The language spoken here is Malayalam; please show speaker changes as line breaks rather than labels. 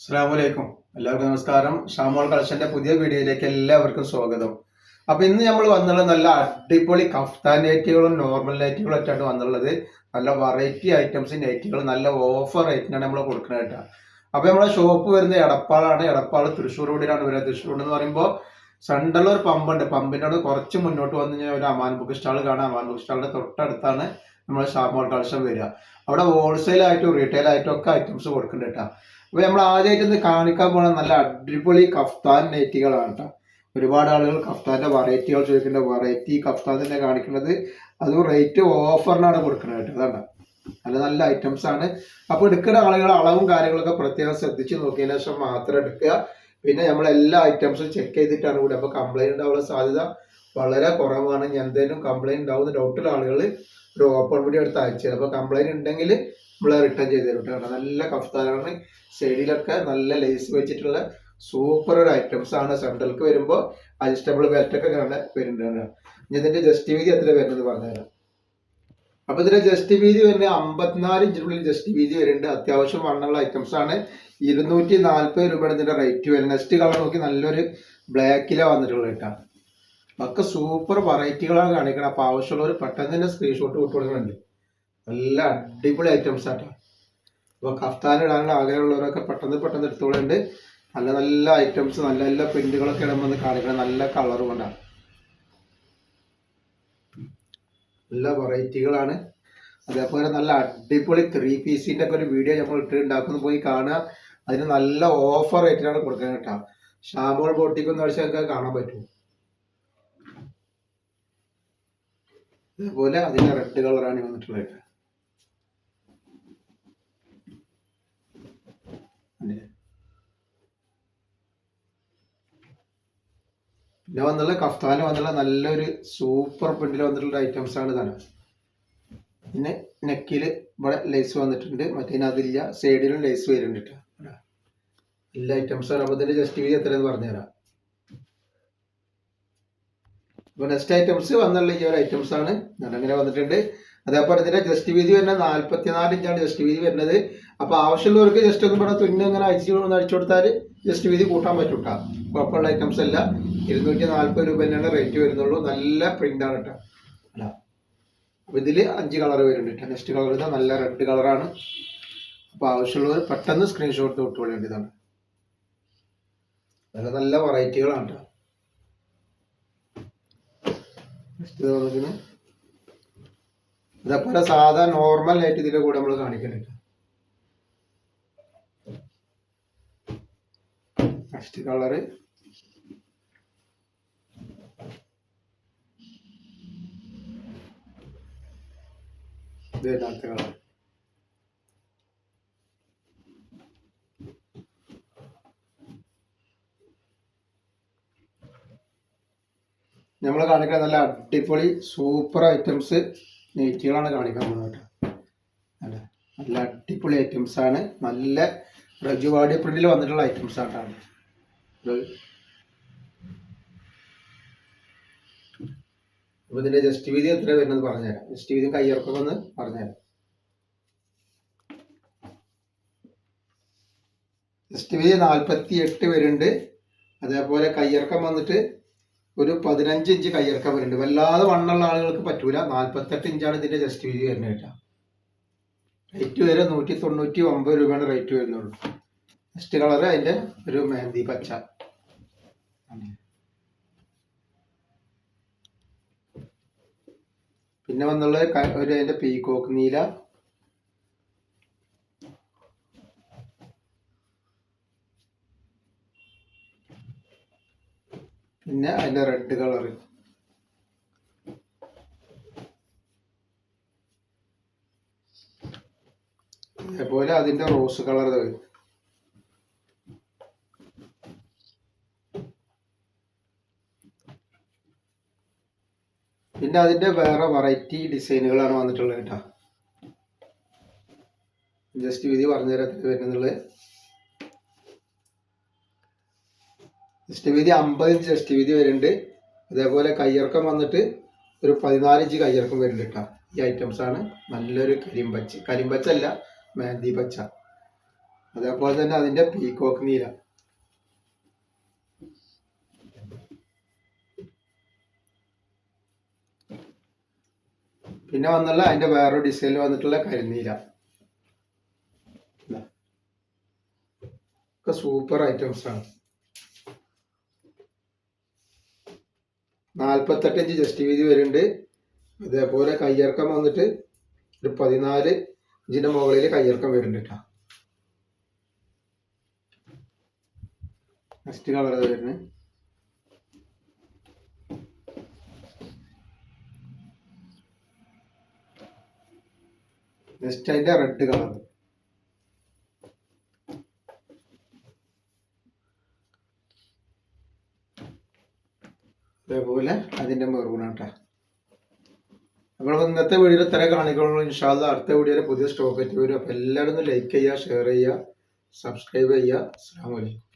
അസ്സാമലൈക്കും എല്ലാവർക്കും നമസ്കാരം. ഷാമോൾ കളക്ഷന്റെ പുതിയ വീഡിയോയിലേക്ക് എല്ലാവർക്കും സ്വാഗതം. അപ്പൊ ഇന്ന് നമ്മൾ വന്നുള്ള നല്ല അടിപൊളി കഫ്താൻ നൈറ്റികളും നോർമൽ നൈറ്റികളും ആയിട്ടാണ് വന്നുള്ളത് നല്ല വെറൈറ്റി ഐറ്റംസ് നൈറ്റികൾ നല്ല ഓഫർ റേറ്റിനാണ് നമ്മൾ കൊടുക്കുന്നത് കേട്ടോ. അപ്പൊ നമ്മളെ ഷോപ്പ് വരുന്നത് എടപ്പാളാണ്. എടപ്പാൾ തൃശ്ശൂർ റോഡിലാണ് വരുന്നത്. തൃശ്ശൂർ റോഡ് എന്ന് പറയുമ്പോൾ സെൻട്രൽ ഒരു പമ്പുണ്ട് പമ്പിന്റെ അവിടെ കുറച്ച് മുന്നോട്ട് വന്നു കഴിഞ്ഞാൽ ഒരു അമാൻ ബുക്ക് സ്റ്റാൾ കാണാം. അമാൻ ബുക്ക് സ്റ്റാളിന്റെ തൊട്ടടുത്താണ് നമ്മൾ ഷാമോൾ കളക്ഷൻ വരിക. അവിടെ ഹോൾസെയിൽ ആയിട്ടും റീറ്റെയിൽ ആയിട്ടും ഒക്കെ ഐറ്റംസ് കൊടുക്കുന്നുണ്ട് കേട്ടോ. അപ്പൊ നമ്മൾ ആദ്യമായിട്ട് ഇന്ന് കാണിക്കാൻ പോണ നല്ല അടിപൊളി കഫ്താൻ നെറ്റികളാണ് കേട്ടോ ഒരുപാട് ആളുകൾ കഫ്താന്റെ വെറൈറ്റികൾ ചോദിക്കേണ്ട വെറൈറ്റി കഫ്താൻ തന്നെ കാണിക്കുന്നത്. അതും റേറ്റ് ഓഫറിനാണ് കൊടുക്കുന്നത് കേട്ടോ. അതാണ്. നല്ല നല്ല ഐറ്റംസ് ആണ്. അപ്പൊ എടുക്കുന്ന ആളുകൾ അളവും കാര്യങ്ങളൊക്കെ പ്രത്യേകം ശ്രദ്ധിച്ച് നോക്കിയതിനു ശേഷം മാത്രം എടുക്കുക. പിന്നെ നമ്മൾ എല്ലാ ഐറ്റംസും ചെക്ക് ചെയ്തിട്ടാണ് കൂടെ അപ്പൊ കംപ്ലൈന്റ് ഉണ്ടാവാനുള്ള സാധ്യത വളരെ കുറവാണ്. എന്തെങ്കിലും കംപ്ലൈന്റ് ഉണ്ടാവുന്ന ഡൗട്ടുള്ള ആളുകൾ ഒരു ഓപ്പൺ വീഡിയോ എടുത്ത് അയച്ചു തരും. അപ്പൊ കംപ്ലൈന്റ് ഉണ്ടെങ്കിൽ നമ്മൾ റിട്ടേൺ ചെയ്ത് തരും കേട്ടോ. നല്ല കഫ്താനാണ് സൈഡിലൊക്കെ നല്ല ലേസ് വെച്ചിട്ടുള്ള സൂപ്പർ ഒരു ഐറ്റംസ് ആണ്. സെൻട്രൽക്ക് വരുമ്പോൾ അഡ്ജസ്റ്റബിൾ ബെൽറ്റ് ഒക്കെ കാണാൻ വരുന്നുണ്ട് ഇനി ഇതിന്റെ ജസ്റ്റ് വീതി എത്ര വരുന്നത് പറഞ്ഞുതരാം. അപ്പൊ ഇതിന്റെ ജസ്റ്റ് വീതി വരുന്നത് അമ്പത്തിനാല് ഇഞ്ചിനുള്ളിൽ ജസ്റ്റ് വീതി വരുന്നുണ്ട്. അത്യാവശ്യം വണ്ണുള്ള ഐറ്റംസ് ആണ്. ഇരുന്നൂറ്റി നാല്പത് രൂപയാണ് ഇതിന്റെ റേറ്റ് വരുന്നത്. നെക്സ്റ്റ് കളർ നോക്കി നല്ലൊരു ബ്ലാക്കിലാണ് വന്നിട്ടുള്ളത് കേട്ടോ. ഒക്കെ സൂപ്പർ വെറൈറ്റികളാണ് കാണിക്കണം. അപ്പൊ ആവശ്യമുള്ളവർ പെട്ടെന്ന് തന്നെ സ്ക്രീൻഷോട്ട് കൊടുക്കുന്നുണ്ട് നല്ല അടിപൊളി ഐറ്റംസ് ആട്ടോ. അപ്പോൾ കഫ്താൻ ഇടാനുള്ള ആഗ്രഹമുള്ളവരൊക്കെ പെട്ടെന്ന് പെട്ടെന്ന് എടുത്തോളുണ്ട് നല്ല നല്ല ഐറ്റംസ് നല്ല നല്ല പ്രിന്റുകളൊക്കെ ഇടുമ്പോൾ കാണിക്കണം. നല്ല കളർ കൊണ്ടാണ്. നല്ല വെറൈറ്റികളാണ് അതേപോലെ നല്ല അടിപൊളി ത്രീ പീസിന്റെ ഒക്കെ ഒരു വീഡിയോ നമ്മൾ ഇട്ടുണ്ടാക്കുന്ന പോയി കാണുക. അതിന് നല്ല ഓഫർ റേറ്റിലാണ് കൊടുക്കാൻ കേട്ടോ. ഷാമോൾ അടിച്ചാൽ നിങ്ങൾക്ക് കാണാൻ പറ്റും. അതേപോലെ അതിന്റെ റെഡ് കളറാണ് വന്നിട്ടുള്ളത്? പിന്നെ വന്നുള്ള കഫ്താന് വന്നുള്ള നല്ലൊരു സൂപ്പർ പ്രിന്റിൽ വന്നിട്ടുള്ള ഐറ്റംസ് ആണ് ഇതാണ്. പിന്നെ നെക്കിൽ ഇവിടെ ലേസ് വന്നിട്ടുണ്ട്. മറ്റേ സൈഡിലും ലേസ് വരുന്നുണ്ട് എല്ലാ ഐറ്റംസ് ആണ് അപ്പോൾ ഇതിന്റെ ജസ്റ്റ് വീതി എത്രയെന്ന് പറഞ്ഞുതരാം. അപ്പോൾ നെക്സ്റ്റ് ഐറ്റംസ് വന്നുള്ള ഈ ഒരു ഐറ്റംസ് ആണ്. അങ്ങനെ വന്നിട്ടുണ്ട്. അതേപോലെ ഇതിന്റെ ജസ്റ്റ് വീതി വരുന്നത് നാല്പത്തിനാല് ഇഞ്ചാണ് ജസ്റ്റ് വീതി വരുന്നത്. അപ്പൊ ആവശ്യമുള്ളവർക്ക് ജസ്റ്റ് ഒന്ന് പറഞ്ഞാൽ തുന്നി അങ്ങനെ അഴിച്ചു ഒന്ന് അടിച്ചു കൊടുത്താൽ ജസ്റ്റ് വീതി കൂട്ടാൻ പറ്റും കേട്ടോ കുഴപ്പമുള്ള ഐറ്റംസ് അല്ല. ഇരുന്നൂറ്റി നാല്പത് രൂപ തന്നെയാണ് റേറ്റ് വരുന്നുള്ളൂ. നല്ല പ്രിന്റ് ആണ് കേട്ടോ അല്ല അപ്പൊ ഇതിൽ അഞ്ച് കളർ വരുന്നുണ്ട് നെക്സ്റ്റ് കളർ ഇതാ നല്ല റെഡ് കളറാണ് അപ്പൊ ആവശ്യമുള്ളവർ പെട്ടെന്ന് സ്ക്രീൻഷോട്ട് വിട്ടുകൊള്ളേണ്ടതാണ് നല്ല നല്ല വെറൈറ്റികളാണ് കേട്ടോ ഇത് വന്നിട്ട് ഇതേപോലെ സാധാ നോർമൽ ആയിട്ട് ഇതിന്റെ കൂടെ നമ്മൾ കാണിക്കുന്നുണ്ട് നെക്സ്റ്റ് കളറ് ഇതേ യഥാർത്ഥ കളർ നമ്മൾ കാണിക്കാൻ നല്ല അടിപൊളി സൂപ്പർ ഐറ്റംസ് നെയ്റ്റുകളാണ് കാണിക്കാൻ പോകുന്നത് കേട്ടോ. അല്ല നല്ല അടിപൊളി ഐറ്റംസ് ആണ്. നല്ല റജുവാടി പ്രിന്റിൽ വന്നിട്ടുള്ള ഐറ്റംസ് ആയിട്ടാണ് അപ്പൊ ഇതിന്റെ ജസ്റ്റ് വീതി എത്ര വരുന്നത് പറഞ്ഞുതരാം. ജസ്റ്റ് വീതി കയ്യിറക്കുമെന്ന് പറഞ്ഞുതരാം. ജസ്റ്റ് വീതി നാൽപ്പത്തി എട്ട് വരുന്നുണ്ട്. അതേപോലെ കയ്യിറക്കം വന്നിട്ട് ഒരു പതിനഞ്ച് ഇഞ്ച് കയ്യിറക്കാൻ വരുന്നുണ്ട് വല്ലാതെ വണ്ണുള്ള ആളുകൾക്ക് പറ്റൂല. നാൽപ്പത്തെട്ട് ഇഞ്ചാണ് ഇതിന്റെ ജസ്റ്റ് വീതി വരുന്നത് കേട്ടോ. റേറ്റ് വരെ നൂറ്റി തൊണ്ണൂറ്റി ഒമ്പത് രൂപയാണ് റേറ്റ് വരുന്നുള്ളൂ. നെക്സ്റ്റ് കളർ അതിന്റെ ഒരു മെഹന്തി പച്ച. പിന്നെ വന്നുള്ളത് ഒരു അതിന്റെ പീകോക്ക് നീല. പിന്നെ അതിന്റെ റെഡ് കളർ അതേപോലെ അതിന്റെ റോസ് കളർ വരും പിന്നെ അതിന്റെ വേറെ വെറൈറ്റി ഡിസൈനുകളാണ് വന്നിട്ടുള്ളത് കേട്ടോ. ജസ്റ്റ് വിധി പറഞ്ഞു തരാം എത്ര വരുന്നുള്ളത്. ജസ്റ്റ് വീതി അമ്പത് ഇഞ്ച് ജസ്റ്റ് വീതി വരുന്നുണ്ട്. അതേപോലെ കയ്യിറക്കം വന്നിട്ട് ഒരു പതിനാല് ഇഞ്ച് കയ്യിറക്കം വരുന്നുണ്ട് കേട്ടോ. ഈ ഐറ്റംസ് ആണ്. നല്ലൊരു കരിമ്പച്ച. കരിമ്പച്ചല്ല മേന്തി പച്ച. അതേപോലെ തന്നെ അതിന്റെ പീകോക്ക് നീല. പിന്നെ വന്നുള്ള അതിന്റെ വേറൊരു ഡിസൈനിൽ വന്നിട്ടുള്ള കരിനീല. സൂപ്പർ ഐറ്റംസ് ആണ്. നാൽപ്പത്തെട്ട് ഇഞ്ച് ജസ്റ്റ് വീതി വരുന്നുണ്ട്. അതേപോലെ കയ്യിറക്കം വന്നിട്ട് ഒരു പതിനാല് ഇഞ്ചിന്റെ മുകളിൽ കയ്യിറക്കം വരുന്നുണ്ട് കേട്ടോ നെക്സ്റ്റ് കളർ വരുന്നത് നെക്സ്റ്റ് അതിന്റെ റെഡ് കളർ അതേപോലെ അതിന്റെ മെറൂൺ ആട്ടാ നമ്മൾ ഇന്നത്തെ വീഡിയോയിൽ ഇത്ര കാണിക്കുള്ളൂ. ഇൻഷാല്ല അടുത്ത വീഡിയോയിൽ പുതിയ സ്റ്റോക്ക് എത്തി വരും. അപ്പോൾ എല്ലാവരും ലൈക്ക് ചെയ്യുക ഷെയർ ചെയ്യുക സബ്സ്ക്രൈബ് ചെയ്യുക. അസ്സാം വലൈക്കും